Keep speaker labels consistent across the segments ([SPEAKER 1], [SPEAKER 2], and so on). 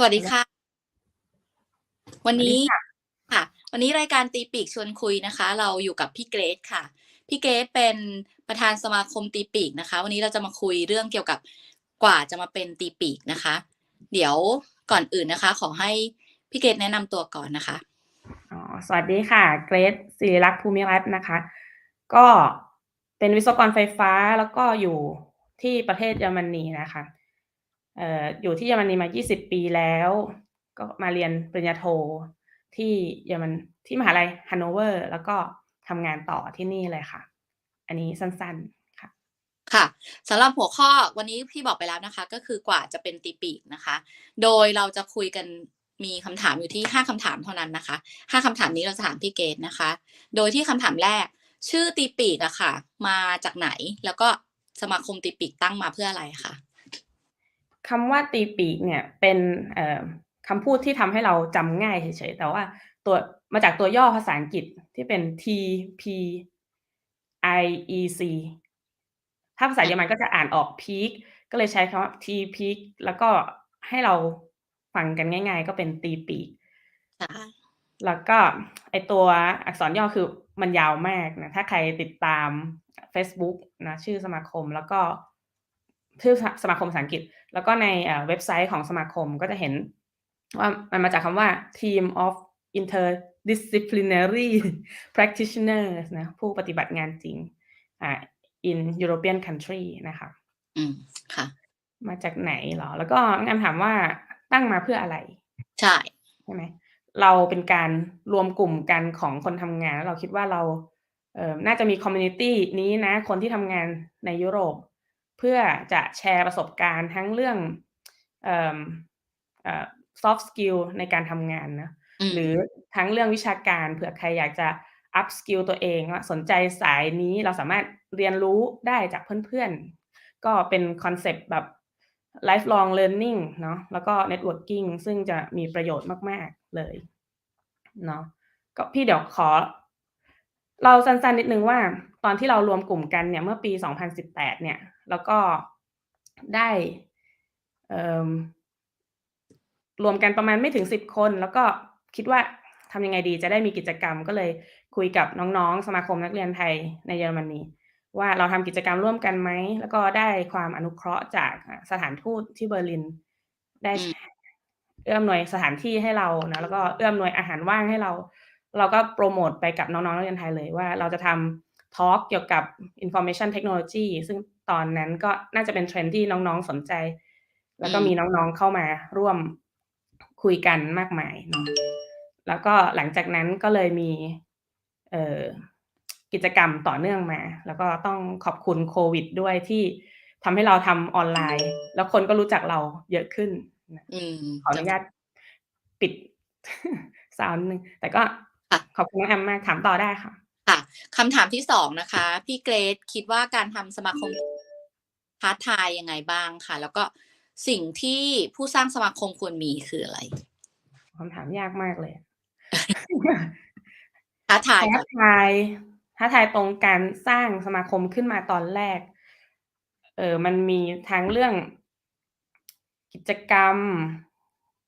[SPEAKER 1] สวัสดี
[SPEAKER 2] ฮัลโหล
[SPEAKER 1] ค่ะ วัน
[SPEAKER 2] สวัส
[SPEAKER 1] นี
[SPEAKER 2] ดี้ค่ะ
[SPEAKER 1] ค่ะ วันนี้รายการตีปีกชวนคุยนะคะ เราอยู่กับพี่เกรซค่ะ พี่เกรซเป็นประธานสมาคมตีปีกนะคะ วันนี้เราจะมาคุยเรื่องเกี่ยวกับกว่าจะมาเป็นตีปีกนะคะ เดี๋ยวก่อนอื่นนะคะ ขอให้พี่เกรซแนะนำตัวก่อนนะคะ
[SPEAKER 2] อ๋อสวัสดีค่ะ เกรซศิริลักษณ์ภูมิรัตน์นะคะ ก็เป็นวิศวกรไฟฟ้าแล้วก็อยู่ที่ประเทศเยอรมนีนะคะเอยู่ที่เยอรมนีมา 20 ปีแล้ว ก็มาเรียนปริญญาโทที่เยอรมันที่มหาลัย Hannover แล้วก็ทำงานต่อที่นี่เลยค่ะ อันนี้สั้นๆ ค่ะ
[SPEAKER 1] ค่ะสำหรับหัวข้อวันนี้พี่บอกไปแล้วนะคะ ก็คือกว่าจะเป็นตีปีกนะคะ โดยเราจะคุยกันมีคำถามอยู่ที่ 5คำถามเท่านั้นนะคะ 5คำถามนี้เราจะถามพี่เกรซนะคะ โดยที่คำถามแรก ชื่อตีปีกอะค่ะ มาจากไหนแล้วก็สมาคมตีปีกตั้งมาเพื่ออะไรคะ?
[SPEAKER 2] คำว่าตีปีกเนี่ยเป็นเอ่อคำพูดที่ทำให้เราจำง่ายเฉยๆ แต่ว่าตัวมาจากตัวย่อภาษาอังกฤษที่เป็น T-P-I-E-C ถ้าภาษาเยอรมันก็จะอ่านออก peak ก็เลยใช้คำว่า T-peak แล้วก็ให้เราฟังกันง่าย ๆ ก็เป็นตีปีก
[SPEAKER 1] ค่ะ
[SPEAKER 2] แล้วก็ไอ้ตัวอักษรย่อคือมันยาวมากนะ ถ้าใครติดตามเฟซบุ๊กนะชื่อสมาคมแล้วก็ ชื่อสสมาคมภาษาอังกฤษ แล้วก็ในเอ่อเว็บไซต์ของสมาคมก็จะเห็นว่ามันมาจากคำว่า Team of Interdisciplinary Practitioners นะผู้ปฏิบัติงานจริงอ่า in European country นะคะ
[SPEAKER 1] อืมค่ะ
[SPEAKER 2] มาจากไหนเหรอ?แล้วก็งานถามว่าตั้งมาเพื่ออะไร?
[SPEAKER 1] ใช่
[SPEAKER 2] ใช่ไหมเราเป็นการรวมกลุ่มกันของคนทำงานแล้วเราคิดว่าเราเอ่อน่าจะมีคอมมิวนิตีนี้นะ คนที่ทำงานในยุโรป เพื่อจะแชร์ประสบการณ์ทั้งเรื่องเอ่อเอ่อ soft skill ในการทำงานนะ
[SPEAKER 1] อืม
[SPEAKER 2] หรือทั้งเรื่องวิชาการเผื่อใครอยากจะ up skill ตัวเองว่าสนใจสายนี้เราสามารถเรียนรู้ได้จากเพื่อนๆ ก็เป็นคอนเซปต์แบบ lifelong learning เนาะแล้วก็ networking ซึ่งจะมีประโยชน์มากๆเลยเนาะก็พี่เดี๋ยวขอเล่าสั้นๆนิดหนึ่งว่า ตอนที่เรารวมกลุ่มกันเนี่ยเมื่อปี 2018 เนี่ย แล้วก็ได้เอ่อรวมกันประมาณไม่ถึง10คน แล้วก็คิดว่าทำยังไงดีจะได้มีกิจกรรมก็เลยคุยกับน้องๆ สมาคมนักเรียนไทยในเยอรมนีว่าเราทำกิจกรรมร่วมกันไหม?แล้วก็ได้ความอนุเคราะห์จากอ่าสถานทูตที่เบอร์ลิน ได้
[SPEAKER 1] อืม
[SPEAKER 2] เอื้ออำนวยสถานที่ให้เรานะแล้วก็เอื้ออำนวยอาหารว่างให้เรา เราก็โพรโมตไปกับน้องๆนักเรียนไทยเลยว่าเราจะทำทอล์กเกี่ยวกับ Information Technology ซึ่ง ตอนนั้นก็น่าจะเป็น trend ที่น้องๆสนใจ แล้
[SPEAKER 1] อื
[SPEAKER 2] วก็มี
[SPEAKER 1] ม
[SPEAKER 2] น้องๆเข้ามาร่วมคุยกันมากมายเนาะแล้วก็หลังจากนั้นก็เลยมีเอ่อกิจกรรมต่อเนื่องมา แล้วก็ต้องขอบคุณโควิดด้วยที่ทำให้เราทำออนไลน์ แล้วคนก็รู้จักเราเยอะขึ้นนะ
[SPEAKER 1] อืม
[SPEAKER 2] ขออนุญาตปิดซาวนด์นิดหนึ่งแต่ก็
[SPEAKER 1] ค่ะ
[SPEAKER 2] ขอบคุณน้องแอมมากถามต่อได้ค่ะ
[SPEAKER 1] ค่ะคำถามที่2นะคะ พี่เกรซคิดว่าการทำสมาคม ท้าทายยังไงบ้างคะ?แล้วก็สิ่งที่ผู้สร้างสมาคมควรมีคืออะไร?
[SPEAKER 2] คำถามยากมากเลยอะ
[SPEAKER 1] ท้าทาย
[SPEAKER 2] ท้า
[SPEAKER 1] ก่อน
[SPEAKER 2] ทายท้าทายตรงการสร้างสมาคมขึ้นมาตอนแรก เอ่อมันมีทั้งเรื่องกิจกรรม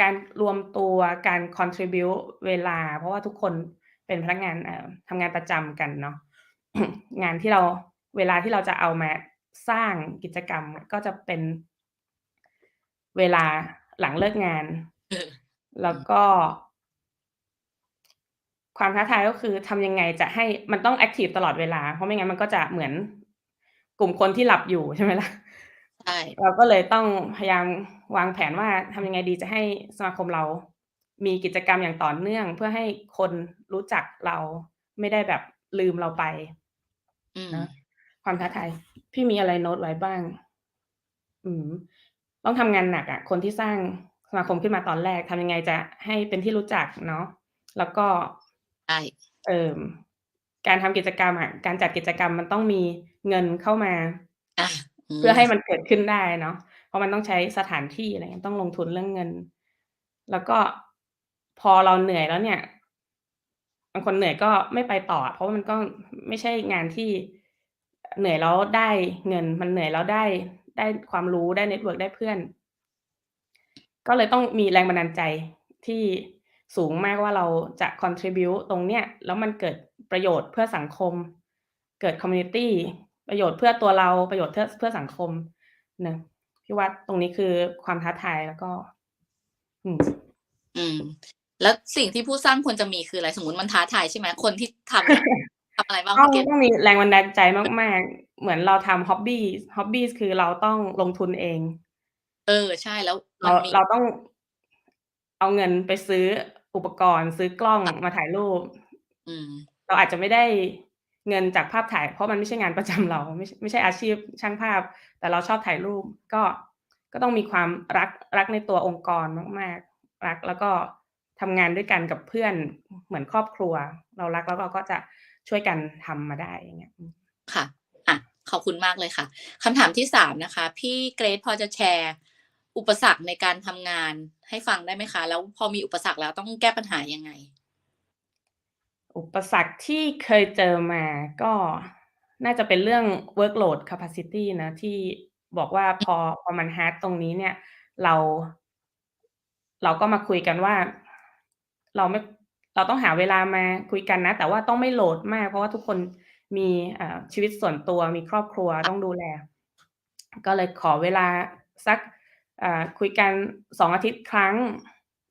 [SPEAKER 2] การรวมตัวการ contribute เวลา เพราะว่าทุกคนเป็นพนักงานเอ่อทำงานประจำกันเนาะงานที่เราเวลาที่เราจะเอามา สร้างกิจกรรมก็จะเป็นเวลาหลังเลิกงาน
[SPEAKER 1] เออ
[SPEAKER 2] แล้
[SPEAKER 1] อื
[SPEAKER 2] ว
[SPEAKER 1] ม
[SPEAKER 2] ก็ ความท้าทายก็คือทำยังไงจะให้มันต้องแอ็กทิฟตลอดเวลา เพราะไม่งั้นมันก็จะเหมือนกลุ่มคนที่หลับอยู่ใช่ไหมล่ะ?
[SPEAKER 1] ใช่
[SPEAKER 2] เราก็เลยต้องพยายามวางแผนว่าทำยังไงดีจะให้สมาคมเรา มีกิจกรรมอย่างต่อเนื่อง เพื่อให้คนรู้จักเราไม่ได้แบบลืมเราไป
[SPEAKER 1] อืม
[SPEAKER 2] เนาะความท้าทาย พี่มีอะไรโน้ตไว้บ้าง อืม ต้องทำงานหนักอะคนที่สร้างสมาคมขึ้นมาตอนแรกทำยังไงจะให้เป็นที่รู้จักเนาะแล้วก็
[SPEAKER 1] ใช่
[SPEAKER 2] เอ่อการทำกิจกรรมอะการจัดกิจกรรมมันต้องมีเงินเข้ามา
[SPEAKER 1] อาอื
[SPEAKER 2] เพื่อให้
[SPEAKER 1] ม
[SPEAKER 2] มันเกิดขึ้นได้เนาะเพราะมันต้องใช้สถานที่อะไรเงี้ยต้องลงทุนเรื่องเงิน แล้วก็พอเราเหนื่อยแล้วเนี่ยบางคนเหนื่อยก็ไม่ไปต่ออะเพราะว่ามันก็ไม่ใช่งานที่ เหนื่อยแล้วได้เงิน มันเหนื่อยแล้วได้ได้ความรู้ได้เน็ตเวิร์กได้เพื่อน ก็เลยต้องมีแรงบันดาลใจที่สูงมากว่าเราจะ contribute ตรงเนี้ยแล้วมันเกิดประโยชน์เพื่อสังคม เกิดคอมมิวนิตีประโยชน์เพื่อตัวเราประโยชน์เพื่อเพื่อสังคมเนะพี่ว่าตรงนี้คือความท้าทายแล้วก็ อืม
[SPEAKER 1] อืม แล้วสิ่งที่ผู้สร้างควรจะมีคืออะไร?สมมติมันท้าทายใช่ไหมคนที่ทำ ทำอะไรบ้าง
[SPEAKER 2] ต้อ
[SPEAKER 1] พี่
[SPEAKER 2] ง
[SPEAKER 1] เกต?
[SPEAKER 2] ต้องมีแรงบันดาลใจมาก ๆ เหมือนเราทำ Hobbies Hobbies คือเราต้องลงทุนเอง
[SPEAKER 1] เออ ใช่แล้ว
[SPEAKER 2] เร
[SPEAKER 1] มัานมี
[SPEAKER 2] เราต้องเอาเงินไปซื้ออุปกรณ์ซื้อกล้อง
[SPEAKER 1] ค่ะ
[SPEAKER 2] มาถ่ายรูป
[SPEAKER 1] อืม
[SPEAKER 2] เราอาจจะไม่ได้เงินจากภาพถ่าย เพราะมันไม่ใช่งานประจำเราไม่ไม่ใช่อาชีพช่างภาพ แต่เราชอบถ่ายรูป ก็ก็ต้องมีความรักรักในตัวองค์กรมาก ๆ รักแล้วก็ทำงานด้วยกันกับเพื่อนเหมือนครอบครัว เรารักแล้วเราก็จะ ช่วยกันทำมาได้อย่างเงี้ยอืม
[SPEAKER 1] ค่ะอะขอบคุณมากเลยค่ะคำถามที่3นะคะ พี่เกรซพอจะแชร์อุปสรรคในการทำงานให้ฟังได้ไหมคะ?แล้วพอมีอุปสรรคแล้วต้องแก้ปัญหายังไง?
[SPEAKER 2] อุปสรรคที่เคยเจอมาก็น่าจะเป็นเรื่อง workload capacity นะที่บอกว่าพอพอมัน hard ตรงนี้เนี่ย เรา เราก็มาคุยกันว่า เราไม่ เราต้องหาเวลามาคุยกันนะ แต่ว่าต้องไม่โหลดมาก เพราะว่าทุกคนมีอ่าชีวิตส่วนตัวมีครอบครัวต้องดูแล ก็เลยขอเวลาสักอ่าคุยกัน2อาทิตย์ครั้ง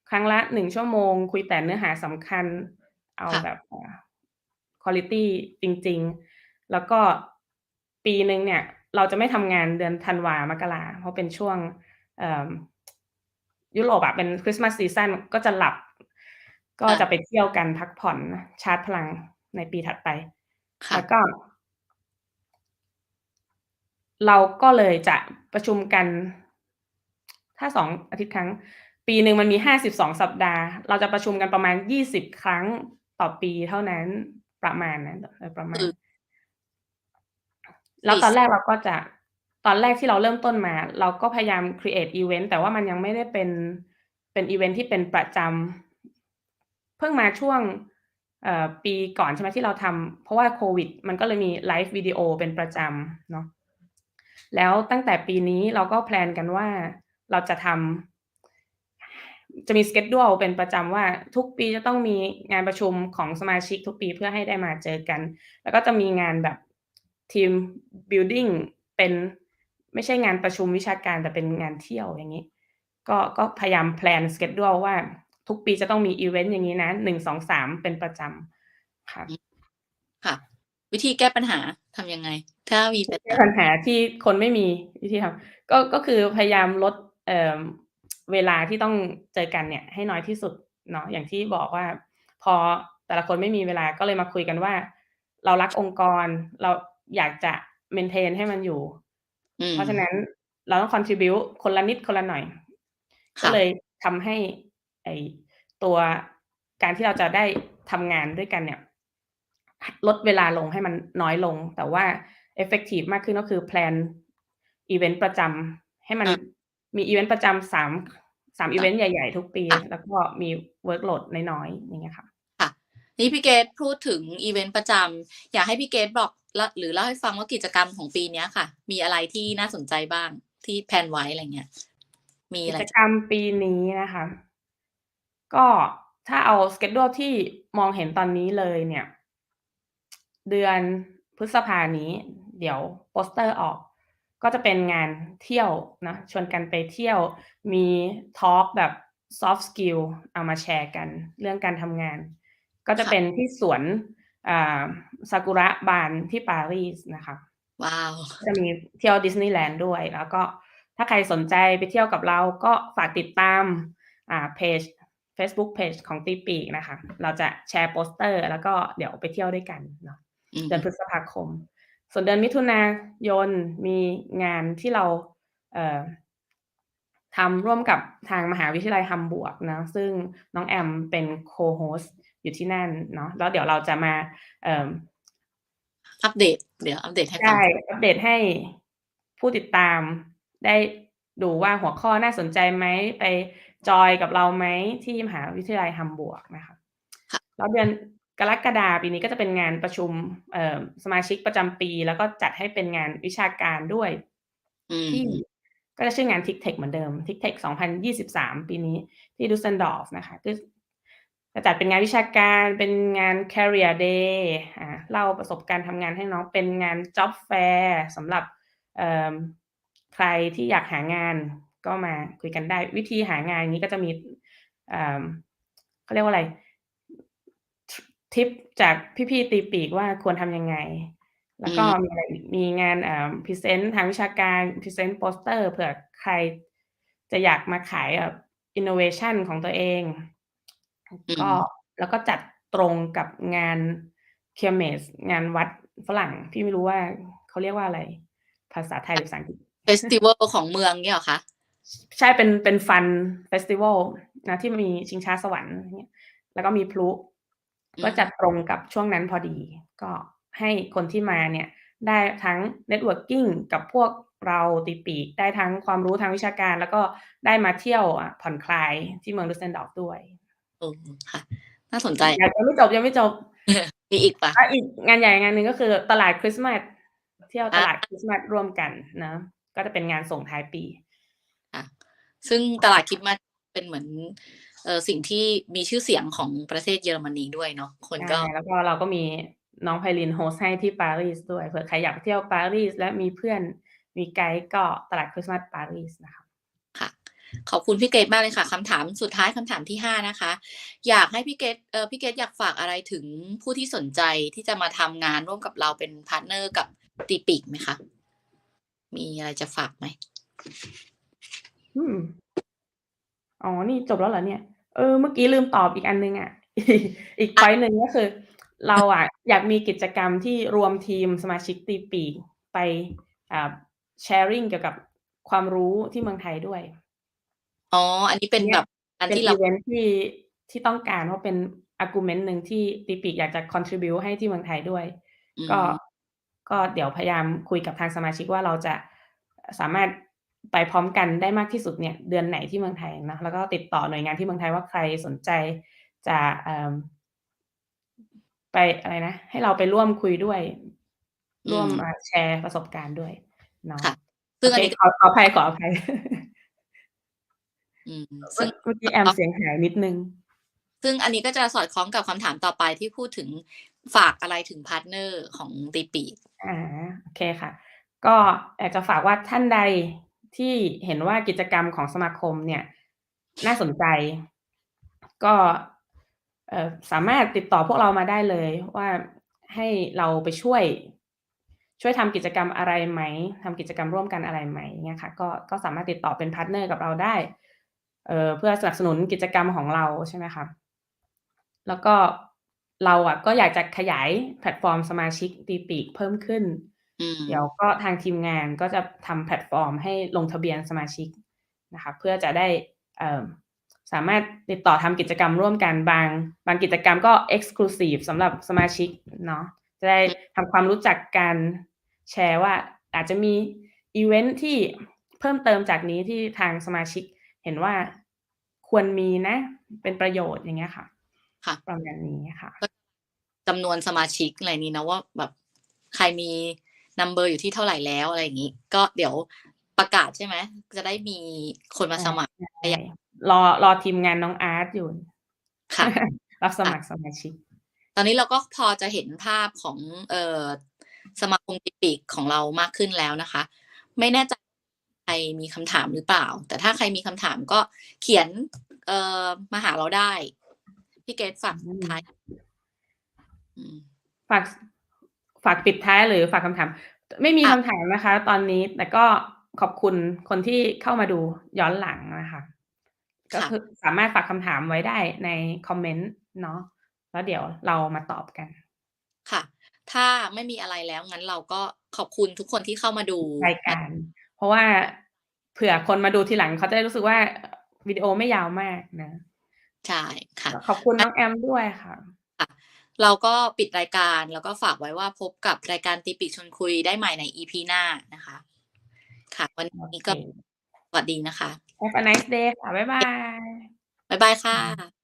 [SPEAKER 2] ครั้งละ1ชั่วโมง คุยแต่เนื้อหาสำคัญ เอา
[SPEAKER 1] ค่ะ
[SPEAKER 2] แบบอ่าควอลิตีจริง ๆ แล้วก็ปีหนึ่งเนี่ย เราจะไม่ทำงานเดือนธันวามกราเพราะเป็นช่วงเอ่อยุโรปอะเป็นคริสต์มาสซีซันก็จะหลับ ก็
[SPEAKER 1] ค่ะ
[SPEAKER 2] จะไปเที่ยวกันพักผ่อนชาร์จพลังในปีถัดไป
[SPEAKER 1] ค่
[SPEAKER 2] แล้ะวก็ เราก็เลยจะประชุมกัน ถ้า2อาทิตย์ครั้ง ปีหนึ่งมันมี52สัปดาห์ เราจะประชุมกันประมาณ20ครั้งต่อปีเท่านั้นประมาณนั้นโดยประมา
[SPEAKER 1] คื
[SPEAKER 2] ณ
[SPEAKER 1] อ
[SPEAKER 2] แล้ว
[SPEAKER 1] สี่
[SPEAKER 2] ตอน
[SPEAKER 1] ส
[SPEAKER 2] แรกเราก็จะตอนแรกที่เราเริ่มต้นมา เราก็พยายามครีเอตอิเวนต์แต่ว่ามันยังไม่ได้เป็นเป็นอิเวนต์ที่เป็นประจำ เพิ่งมาช่วงปีก่อนใช่ไหมที่เราทำเพราะว่าโควิด มันก็เลยมีไลฟ์วิดีโอเป็นประจำเนาะแล้วตั้งแต่ปีนี้เราก็แพลนกันว่าเราจะทำจะมี schedule เป็นประจำว่าทุกปีจะต้องมีงานประชุมของสมาชิกทุกปีเพื่อให้ได้มาเจอกัน แล้วก็จะมีงานแบบทีมบิลดิงเป็นไม่ใช่งานประชุมวิชาการแต่เป็นงานเที่ยวอย่างงี้ ก็ก็พยายามแพลน schedule ว่า ทุกปีจะต้องมีอิเวนต์อย่างงี้นะ1 2 3เป็นประจำค่ะ
[SPEAKER 1] อืมค่ะ วิธีแก้ปัญหาทำยังไง?ถ้ามีปัญ
[SPEAKER 2] แก้
[SPEAKER 1] หา
[SPEAKER 2] ปัญหาที่คนไม่มีวิธีทำก็ก็คือพยายามลดเอ่อเวลาที่ต้องเจอกันเนี่ย ให้น้อยที่สุดเนาะอย่างที่บอกว่า พอแต่ละคนไม่มีเวลาก็เลยมาคุยกันว่า เรารักองค์กร เราอยากจะ maintain ให้มันอยู่
[SPEAKER 1] อื
[SPEAKER 2] เพราะฉะ
[SPEAKER 1] ม
[SPEAKER 2] นั้นเราต้อง contribute คนละนิดคนละหน่อย
[SPEAKER 1] ค
[SPEAKER 2] ก็่ะเลยทำให้ ไอ้ตัวการที่เราจะได้ทำงานด้วยกันเนี่ย ลดเวลาลงให้มันน้อยลง แต่ว่าเอฟเฟกทิฟมากขึ้นก็คือแพลนอิเวนต์ประจำให้มัน
[SPEAKER 1] อา
[SPEAKER 2] มีอิเวนต์ประจำ3 3อิ
[SPEAKER 1] ค่ะ
[SPEAKER 2] เวนต์ใหญ่ ๆ ทุกปี
[SPEAKER 1] ค่ะ
[SPEAKER 2] แล้วก็มี workload น้อยๆอย่างเงี้ยค่ะ
[SPEAKER 1] ค่ะ นี่พี่เกรซพูดถึงอิเวนต์ประจำอยากให้พี่เกรซบอกลหรือเล่าให้ฟังว่ากิจกรรมของปีเนี้ยค่ะ มีอะไรที่น่าสนใจบ้างที่แพลนไว้อะไรเงี้ยมี
[SPEAKER 2] กิ
[SPEAKER 1] อะไร
[SPEAKER 2] จ
[SPEAKER 1] จะ
[SPEAKER 2] กรรมปีนี้นะคะ ก็ถ้าเอา schedule ที่มองเห็นตอนนี้เลยเนี่ย เดือนพฤษภานี้ เดี๋ยวโปสเตอร์ออก ก็จะเป็นงานเที่ยวเนาะชวนกันไปเที่ยวมีทอล์กแบบ Soft Skill เอามาแชร์กัน เรื่องการทำงาน ก็จะ
[SPEAKER 1] ค่ะ
[SPEAKER 2] เป็นที่สวนอ่าซากุระบานที่ปารีสนะคะ
[SPEAKER 1] ว้าว
[SPEAKER 2] จะมีเที่ยวดิสนีย์แลนด์ด้วย แล้วก็ถ้าใครสนใจไปเที่ยวกับเราก็ฝากติดตามอ่าเพจ เฟซบุ๊กเพจของตีปีกนะคะ เราจะแชร์โปสเตอร์ แล้วก็เดี๋ยวไปเที่ยวด้วยกันเนาะ
[SPEAKER 1] อือ
[SPEAKER 2] เดือนพฤษภาคม ส่วนเดือนมิถุนายนมีงานที่เราเอ่อทำร่วมกับทางมหาวิทยาลัย Hamburg เนาะซึ่งน้องแอมเป็น Co-host อยู่ที่นั่นเนาะแล้วเดี๋ยวเราจะมาเอ่อ
[SPEAKER 1] อัปเดต เดี๋ยวอัปเดตให้
[SPEAKER 2] ใช
[SPEAKER 1] ฟัง่
[SPEAKER 2] อัปเดตให้ผู้ติดตามได้ดูว่าหัวข้อน่าสนใจไหมไป จอยกับเราไหมที่มหาวิทยาลัย Hamburg นะคะ
[SPEAKER 1] ค่ะ
[SPEAKER 2] แล้วเดือนกรกฎาปีนี้ก็จะเป็นงานประชุมเอ่อสมาชิกประจำปี แล้วก็จัดให้เป็นงานวิชาการด้วย
[SPEAKER 1] อื
[SPEAKER 2] ที่
[SPEAKER 1] ม
[SPEAKER 2] ก็จะชื่องาน TICTEC เหมือนเดิม TICTEC 2023ปีนี้ที่ดุสเซนดอร์ฟนะคะก็จะจัดเป็นงานวิชาการเป็นงาน Career Day อ่าเล่าประสบการณ์ทำงานให้น้องเป็นงาน Job Fair สำหรับเอ่อใครที่อยากหางาน ก็มาคุยกันได้ วิธีหางานนี้ก็จะมีเอ่อเขาเรียกว่าอะไร ทิปจากพี่ๆตีปีกว่าควรทำยังไง แล้วก็
[SPEAKER 1] อืม
[SPEAKER 2] มีอะไรอีกมีงานเอ่อพรีเซนต์ทางวิชาการพรีเซนต์โปสเตอร์เผื่อใครจะอยากมาขายแบบอินโนเวชันของตัวเอง
[SPEAKER 1] อื
[SPEAKER 2] ก็
[SPEAKER 1] ม
[SPEAKER 2] แล้วก็จัดตรงกับงานเคมสงานวัดฝรั่ง พี่ไม่รู้ว่าเขาเรียกว่าอะไร ภาษาไทยหรือภาษาอังกฤษ
[SPEAKER 1] เฟสติวัลของเมืองเนี่ยเหรอคะ
[SPEAKER 2] ใช่เป็นเป็นฟันเฟสติวัลนะที่มีชิงช้าสวรรค์เนี่ยแล้วก็มีพลุ
[SPEAKER 1] อื
[SPEAKER 2] ก็
[SPEAKER 1] ม
[SPEAKER 2] จัดตรงกับช่วงนั้นพอดี ก็ให้คนที่มาเนี่ยได้ทั้ง networking กับพวกเราตีปีก ได้ทั้งความรู้ทางวิชาการ แล้วก็ได้มาเที่ยวอะผ่อนคลายที่เมืองดุสเซนดอร์ฟด้วย
[SPEAKER 1] เออค่ะ น่าสนใจ
[SPEAKER 2] ยังยังไม่จบยังไม่จบ
[SPEAKER 1] มีอีกปะ
[SPEAKER 2] อะอีกงานใหญ่งานหนึ่งก็คือตลาดคริสต์มาสเที่ยวต
[SPEAKER 1] อะ
[SPEAKER 2] ลาดคริสต์มาสร่วมกันนะก็จะเป็นงานส่งท้ายปี
[SPEAKER 1] ค่ะ ซึ่งตลาดคริดมาสเป็นเหมือนเออสิ่งที่มีชื่อเสียงของประเทศเยอรมนีด้วยเนาะคนก็
[SPEAKER 2] ใช่แล้วก็เราก็มีน้องไพลินโฮสต์ให้ที่ปารีสด้วยเผื่อใครอยากไปเที่ยวปารีสและมีเพื่อนมีไกด์ก็ตลาดคริสต์มาสปารีสนะคะ
[SPEAKER 1] ค่ะ ขอบคุณพี่เกตมากเลยค่ะคำถามสุดท้ายคำถามที่ห้านะคะ อยากให้พี่เกตเออพี่เกตอยากฝากอะไรถึงผู้ที่สนใจที่จะมาทำงานร่วมกับเราเป็นพาร์ทเนอร์กับตีปีกไหมคะมีอะไรจะฝากไหม
[SPEAKER 2] อืม อ๋อ นี่จบแล้วเหรอเนี่ย เออ เมื่อกี้ลืมตอบอีกอันนึงอะ อีกพอยต์หนึ่งก็คือ เราอะอยากมีกิจกรรมที่รวมทีมสมาชิกตีปีกไปอ่าแชร์ริ่งเกี่ยวกับความรู้ที่เมืองไทยด้วย
[SPEAKER 1] อ๋อ อันนี้เป็น
[SPEAKER 2] เนี่
[SPEAKER 1] แบ
[SPEAKER 2] ย
[SPEAKER 1] บอัน
[SPEAKER 2] เป็น
[SPEAKER 1] ที่
[SPEAKER 2] อี
[SPEAKER 1] เรา
[SPEAKER 2] เวนท์ที่ที่ต้องการเพราะเป็น argument หนึ่งที่ตีปีกอยากจะ contribute ให้ที่เมืองไทยด้วย
[SPEAKER 1] อืม
[SPEAKER 2] ก็ก็เดี๋ยวพยายามคุยกับทางสมาชิกว่าเราจะสามารถ ไปพร้อมกันได้มากที่สุดเนี่ยเดือนไหนที่เมืองไทยนะแล้วก็ติดต่อหน่วยงานที่เมืองไทยว่าใครสนใจจะเอิ่มไปอะไรนะ ให้เราไปร่วมคุยด้วย ร่วม
[SPEAKER 1] อืม
[SPEAKER 2] มาแชร์ประสบการณ์ด้วยเนาะ
[SPEAKER 1] ค่ะ
[SPEAKER 2] โอ
[SPEAKER 1] ซึ่ง
[SPEAKER 2] เค
[SPEAKER 1] อันนี้
[SPEAKER 2] ขอขออภัยขออภัย
[SPEAKER 1] อืม
[SPEAKER 2] เมื่
[SPEAKER 1] ซึ่
[SPEAKER 2] องเมื่อกี้แอมเสียงหายนิดนึง
[SPEAKER 1] ซึ่งอันนี้ก็จะสอดคล้องกับคำถามต่อไปที่พูดถึงฝากอะไรถึงพาร์ทเนอร์ของตีปีก
[SPEAKER 2] อ่าโอเคค่ะ ก็อยากจะฝากว่าท่านใด ที่เห็นว่ากิจกรรมของสมาคมเนี่ย น่าสนใจ ก็สามารถติดต่อพวกเรามาได้เลยว่าให้เราไปช่วย ช่วยทำกิจกรรมอะไรไหมทำกิจกรรมร่วมกันอะไรไหมเนี่ยค่ะก็ก็สามารถติดต่อเป็นพาร์ทเนอร์กับเราได้เเพื่อสนับสนุนกิจกรรมของเราใช่ไหมคะแล้วก็เราอะก็อยากจะขยายแพลตฟอร์มสมาชิกตีปีกเพิ่มขึ้น
[SPEAKER 1] อืม
[SPEAKER 2] เดี๋ยวก็ทางทีมงานก็จะทำแพลตฟอร์มให้ลงทะเบียนสมาชิกนะคะเพื่อจะได้เอ่อสามารถติดต่อทำกิจกรรมร่วมกันบางบางกิจกรรมก็ Exclusive สำหรับสมาชิกเนาะจะได้ทำความรู้จักกันแชร์ว่าอาจจะมีอีเวนท์ที่เพิ่มเติมจากนี้ที่ทางสมาชิกเห็นว่าควรมีนะ เป็นประโยชน์อย่างเงี้ยค่ะ
[SPEAKER 1] ค่ะ
[SPEAKER 2] ประมาณนี้ค่ะ
[SPEAKER 1] จำนวนสมาชิกอะไรนี้นะว่าแบบใครมี นัมเบอร์อยู่ที่เท่าไหร่แล้วอะไรอย่างนี้ ก็เดี๋ยวประกาศใช่ไหม จะได้มีคนมาสมัคร
[SPEAKER 2] ใช่รอรอทีมงานน้องอาร์ตอยู่
[SPEAKER 1] ค่ะ
[SPEAKER 2] รับสมัครสมาชิก
[SPEAKER 1] ตอนนี้เราก็พอจะเห็นภาพของเอ่อสมาคมติปีกของเรามากขึ้นแล้วนะคะ ไม่แน่ใจใครมีคำถามหรือเปล่า แต่ถ้าใครมีคำถามก็เขียนเอ่อมาหาเราได้ พี่เกดฝาก
[SPEAKER 2] อืม
[SPEAKER 1] ท้ายอืม
[SPEAKER 2] ฝาก ฝากปิดท้ายหรือฝากคำถาม ไม่มี
[SPEAKER 1] อะ
[SPEAKER 2] คำถามนะคะ ตอนนี้แต่ก็ขอบคุณคนที่เข้ามาดูย้อนหลังนะคะก็คือสามารถฝากคำถามไว้ได้ในคอมเมนต์เนาะแล้วเดี๋ยวเรามาตอบกัน
[SPEAKER 1] ค่ะ ถ้าไม่มีอะไรแล้วงั้นเราก็ขอบคุณทุกคนที่เข้ามาดู
[SPEAKER 2] รายการ เพราะว่าเผื่อคนมาดูทีหลังเขาจะได้รู้สึกว่าวิดีโอไม่ยาวมากนะ
[SPEAKER 1] ใช่ค่ะ
[SPEAKER 2] ขอบคุณน้องแอมด้วยค่ะ
[SPEAKER 1] เราก็ปิดรายการแล้วก็ฝากไว้ว่าพบกับรายการตีปีกชวนคุยได้ใหม่ใน EP หน้านะคะ ค่ะ วันนี้ก็
[SPEAKER 2] โอเค
[SPEAKER 1] สวัสดีนะคะ
[SPEAKER 2] Have a nice day ค่ะ บ๊ายบาย
[SPEAKER 1] บ๊ายบายค่ะ